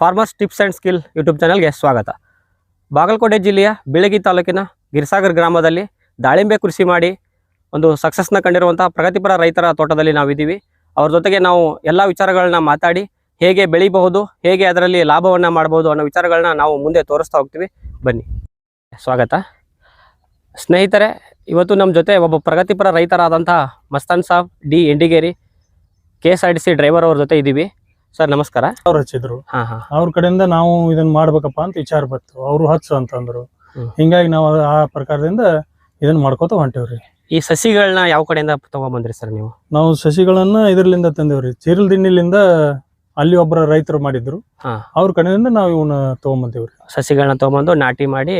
Farmers tips and skill YouTube ಚಾನಲ್ಗೆ ಸ್ವಾಗತ. ಬಾಗಲಕೋಟೆ ಜಿಲ್ಲೆಯ ಬಿಳಗಿ ತಾಲೂಕಿನ ಗಿರಿಸಾಗರ್ ಗ್ರಾಮದಲ್ಲಿ ದಾಳಿಂಬೆ ಕೃಷಿ ಮಾಡಿ ಒಂದು ಸಕ್ಸಸ್ನ ಕಂಡಿರುವಂಥ ಪ್ರಗತಿಪರ ರೈತರ ತೋಟದಲ್ಲಿ ನಾವಿದ್ದೀವಿ. ಅವ್ರ ಜೊತೆಗೆ ನಾವು ಎಲ್ಲ ವಿಚಾರಗಳನ್ನ ಮಾತಾಡಿ ಹೇಗೆ ಬೆಳಿಬಹುದು, ಹೇಗೆ ಅದರಲ್ಲಿ ಲಾಭವನ್ನು ಮಾಡಬಹುದು ಅನ್ನೋ ವಿಚಾರಗಳನ್ನ ನಾವು ಮುಂದೆ ತೋರಿಸ್ತಾ ಹೋಗ್ತೀವಿ. ಬನ್ನಿ. ಸ್ವಾಗತ. ಸ್ನೇಹಿತರೆ, ಇವತ್ತು ನಮ್ಮ ಜೊತೆ ಒಬ್ಬ ಪ್ರಗತಿಪರ ರೈತರಾದಂಥ Mastan Sab D Endigeri, K S R T C driver ಅವ್ರ ಜೊತೆ ಇದ್ದೀವಿ. ಸರ್ ನಮಸ್ಕಾರ. ಅವ್ರು ಹಚ್ಚಿದ್ರು. ಅವ್ರ ಕಡೆಯಿಂದ ನಾವು ಇದನ್ನ ಮಾಡ್ಬೇಕಪ್ಪ ಅಂತ ವಿಚಾರ ಬಂತು. ಅವರು ಹಚ್ಚು ಅಂತಂದ್ರು. ಹಿಂಗಾಗಿ ನಾವು ಆ ಪ್ರಕಾರದಿಂದ ಇದನ್ನ ಮಾಡ್ಕೋತ ಹೊಂಟೇವ್ರಿ. ಈ ಸಸಿಗಳನ್ನ ಯಾವ ಕಡೆಯಿಂದ ತಗೊಂಬಂದ್ರಿ ಸರ್ ನೀವು? ನಾವು ಸಸಿಗಳನ್ನ ಇದ್ರಲಿಂದ ತಂದೇವ್ರಿ. ಚೀರಲ್ ದಿಣ್ಣಿಲಿಂದ ಅಲ್ಲಿ ಒಬ್ಬರ ರೈತರು ಮಾಡಿದ್ರು. ಅವ್ರ ಕಡೆಯಿಂದ ನಾವು ಇವನ್ನ ತಗೊಂಬಂತೀವ್ರಿ ಸಸಿಗಳನ್ನ ತಗೊಂಬಂದು ನಾಟಿ ಮಾಡಿ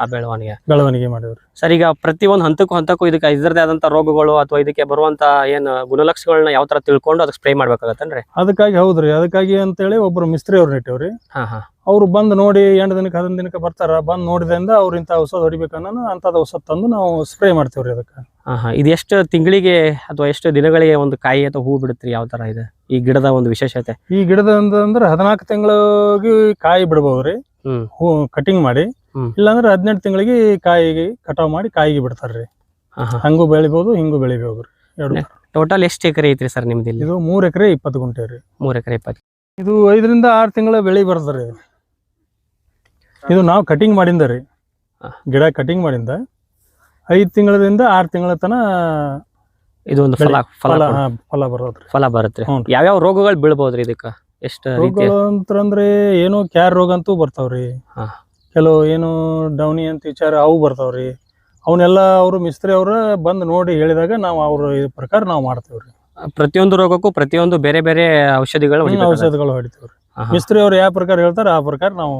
ಆ ಬೆಳವಣಿಗೆ. ಬೆಳವಣಿಗೆ ಮಾಡಿದ್ರು ಸರ್ ಈಗ ಪ್ರತಿ ಒಂದು ಹಂತಕ್ಕೂ ಹಂತಕ್ಕೂ ಇದಕ್ಕೆ ಇದರದೇ ಆದಂತ ರೋಗಗಳು ಅಥವಾ ಇದಕ್ಕೆ ಬರುವಂತ ಏನು ಗುಣಲಕ್ಷಣಗಳನ್ನ ಯಾವ ತರ ತಿಳ್ಕೊಂಡು ಅದಕ್ಕೆ ಸ್ಪ್ರೇ ಮಾಡ್ಬೇಕಾಗತ್ತನ್ರಿ? ಅದಕ್ಕಾಗಿ ಹೌದ್ರಿ. ಅದಕ್ಕಾಗಿ ಅಂತೇಳಿ ಒಬ್ರು ಮಿಸ್ತ್ರಿ ಅವ್ರು ನೆಟ್ಟವ್ರಿ ಹಾ ಹಾ. ಅವ್ರು ಬಂದು ನೋಡಿ ಎಂಟು ದಿನಕ್ಕೆ ಹದಿನೈದು ದಿನಕ್ಕೆ ಬರ್ತಾರ. ಬಂದು ನೋಡಿದ್ರಿಂದ ಅವ್ರು ಇಂಥ ಔಷಧ ಹೊಡಿಬೇಕನ್ನ ಅಂತದ ಔಷಧ ತಂದು ನಾವು ಸ್ಪ್ರೇ ಮಾಡ್ತೇವ್ರಿ ಅದಕ್ಕೆ. ಹಾ ಹಾ ಇದು ಎಷ್ಟು ತಿಂಗಳಿಗೆ ಅಥವಾ ಎಷ್ಟು ದಿನಗಳಿಗೆ ಒಂದು ಕಾಯಿ ಅಥವಾ ಹೂ ಬಿಡುತ್ತೆ ಯಾವ ತರ ಇದೆ? ಈ ಗಿಡದ ಒಂದು ವಿಶೇಷತೆ. ಈ ಗಿಡದ ಅಂದ್ರೆ ಹದಿನಾಲ್ಕು ತಿಂಗಳಿಗೆ ಕಾಯಿ ಬಿಡಬಹುದು ರೀ. ಹೂ ಕಟಿಂಗ್ ಮಾಡಿ. ಇಲ್ಲಾಂದ್ರೆ ಹದಿನೆಂಟು ತಿಂಗಳಿಗೆ ಕಾಯಿಗೆ ಕಟಾವ್ ಮಾಡಿ ಕಾಯಿಗೆ ಬಿಡ್ತಾರ್ರಿ ಹಂಗೂ ಬೆಳಿಬೋದು ಹಿಂಗೂ ಎರಡು ಟೋಟಲ್ ಎಷ್ಟು ಎಕರೆ ಐತ್ರಿ ಸರ್ ನಿಮ್ದು ಇಲ್ಲಿ? ಇದು ಮೂರ್ ಎಕರೆ ಇಪ್ಪತ್ತು ಗುಂಟೆ ರೀ. ಮೂರ್ ಎಕರೆ ಇಪ್ಪತ್ತು. ಇದು ಐದರಿಂದ ಆರು ತಿಂಗಳ ಬೆಳಿ ಬರ್ತದ್ರಿ ಇದು. ಇದು ನಾವು ಕಟಿಂಗ್ ಮಾಡಿಂದ ರೀ. ಗಿಡ ಕಟಿಂಗ್ ಮಾಡಿಂದ. ಐದು ತಿಂಗಳದಿಂದ ಆರು ತಿಂಗಳ ತನ ಇದು ಒಂದು ಫಲ ಫಲ ಫಲ ಹಾ, ಫಲ ಬರೋದ್ರಿ ಫಲ ಬರುತ್ತೆ. ಯಾವ್ಯಾವ ರೋಗಗಳು ಬೀಳ್ಬೋದ್ರಿ ಇದಕ್ಕ? ಎಷ್ಟು ರೋಗಗಳು ಅಂತಂದ್ರೆ ಏನೋ ಕ್ಯಾರ್ ರೋಗ ಅಂತೂ ಬರ್ತಾವ್ರಿ ಹಾ. ಕೆಲವು ಏನು ಡೌನಿ ಅಂತ ವಿಚಾರ ಅವು ಬರ್ತಾವ್ರಿ ಅವನ್ನೆಲ್ಲ ಅವರು ಮಿಸ್ತ್ರಿ ಅವ್ರ ಬಂದು ನೋಡಿ ಹೇಳಿದಾಗ ನಾವು ಅವ್ರ ಇದ್ ಪ್ರಕಾರ ನಾವು ಮಾಡ್ತೇವ್ರಿ ಪ್ರತಿಯೊಂದು ರೋಗಕ್ಕೂ ಪ್ರತಿಯೊಂದು ಬೇರೆ ಬೇರೆ ಔಷಧಿಗಳು ಔಷಧಿಗಳು ಹೊಡಿಬೇಕಾಗತ್ತೆ. ಔಷಧಗಳು ಹೊಡಿತೇವ್ರಿ. ಮಿಸ್ತ್ರಿ ಅವ್ರು ಯಾವ ಪ್ರಕಾರ ಹೇಳ್ತಾರೆ ಆ ಪ್ರಕಾರ ನಾವು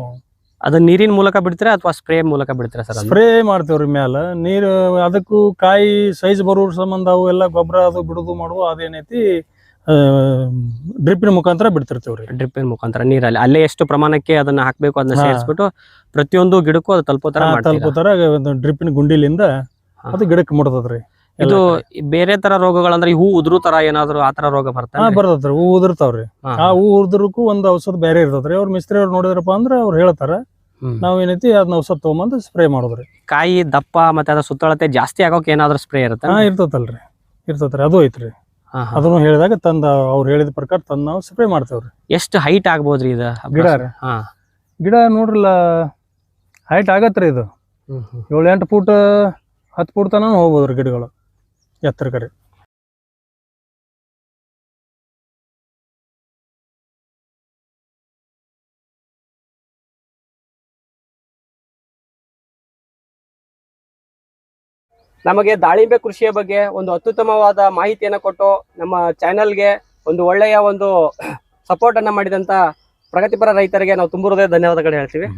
ಅದು ನೀರಿನ ಮೂಲಕ ಬಿಡ್ತೀರಾ ಅಥವಾ ಸ್ಪ್ರೇ ಮೂಲಕ ಬಿಡ್ತೀರಾ ಸರ್ ಸ್ಪ್ರೇ ಮಾಡ್ತೇವ್ರಿ ಮ್ಯಾಲ. ನೀರು ಅದಕ್ಕೂ ಕಾಯಿ ಸೈಜ್ ಬರೋ ಸಂಬಂಧ ಅವು ಎಲ್ಲ ಗೊಬ್ಬರ ಅದು ಬಿಡುದು ಮಾಡುದು ಅದೇನೈತಿ ಡ್ರಿಪ್ಪಿನ ಮುಖಾಂತರ ಬಿಡ್ತಿರ್ತೇವ್ರಿ. ಡ್ರಿಪ್ಪಿನ ಮುಖಾಂತರ ನೀರಲ್ಲಿ. ಅಲ್ಲೇ ಎಷ್ಟು ಪ್ರಮಾಣಕ್ಕೆ ಅದನ್ನ ಹಾಕ್ಬೇಕು ಅದನ್ನ. ಸೇರಿಸ್ಬಿಟ್ಟು ಪ್ರತಿಯೊಂದು ಗಿಡಕ್ಕೂ ಅದು ತಲುಪೋ ತರ ಮಾಡ್ತೀರಾ? ತಲುಪುತ್ತಾರ ಒಂದು ಡ್ರಿಪ್ಪಿನ ಗುಂಡಿಲಿಂದ. ಅದು ಗಿಡಕ್ಕೆ ಮುಟ್ತದ್ರಿ. ಇದು ಬೇರೆ ತರ ರೋಗಗಳಂದ್ರೆ ಹೂ ಉದ್ರು ತರ ಏನಾದ್ರು ಆ ತರ ರೋಗ ಬರ್ತಾ ಬರ್ತದ್ರಿ. ಹೂ ಉದುರ್ತಾವ್ರಿ. ಆ ಹೂ ಉದ್ರಕ್ಕೂ ಒಂದು ಔಷಧ ಬೇರೆ ಇರ್ತದ್ರಿ. ಅವ್ರ ಮಿಸ್ತ್ರಿ ಅವ್ರು ನೋಡಿದ್ರಪ್ಪ ಅಂದ್ರ ಅವ್ರು ಹೇಳ್ತಾರ. ನಾವ್ ಏನೈತಿ ಅದ್ ನಾವು ಸತ್ ತಗೊಂಬಂದು ಸ್ಪ್ರೇ ಮಾಡೋದ್ರಿ. ಕಾಯಿ ದಪ್ಪ ಮತ್ತೆ ಅದ್ರ ಸುತ್ತಳತೆ ಜಾಸ್ತಿ ಆಗೋಕೆ ಏನಾದ್ರೂ ಸ್ಪ್ರೇ ಇರುತ್ತೆ? ಹಾ ಇರ್ತತಲ್ರಿ. ಇರ್ತತ್ರಿ ಅದು ಐತ್ರಿ. ಅದನ್ನು ಹೇಳಿದಾಗ ತಂದ ಅವ್ರು ಹೇಳಿದ ಪ್ರಕಾರ ತಂದ್ ನಾವು ಸ್ಪ್ರೇ ಮಾಡ್ತೇವ್ರಿ. ಎಷ್ಟು ಹೈಟ್ ಆಗ್ಬೋದ್ರಿ ಇದು? ಗಿಡ ರೀ. ಹಾ. ಗಿಡ ನೋಡ್ರಲ್ಲ ಹೈಟ್ ಆಗತ್ರಿ ಇದು. ಏಳು ಎಂಟು ಫೂಟ್ ಹತ್ತು ಫೂಟ್ ತನಕ ಹೋಗ್ಬೋದ್ರಿ ಗಿಡಗಳು ಎತ್ತರ ಕಡೆ. ನಮಗೆ ದಾಳಿಂಬೆ ಕೃಷಿಯ ಬಗ್ಗೆ ಒಂದು ಅತ್ಯುತ್ತಮವಾದ ಮಾಹಿತಿಯನ್ನು ಕೊಟ್ಟು ನಮ್ಮ ಚಾನೆಲ್ಗೆ ಒಂದು ಒಳ್ಳೆಯ ಒಂದು ಸಪೋರ್ಟ್ ಮಾಡಿದಂಥ ಪ್ರಗತಿಪರ ರೈತರಿಗೆ ನಾವು ತುಂಬ ಹೃದಯ ಧನ್ಯವಾದಗಳು ಹೇಳ್ತೀವಿ.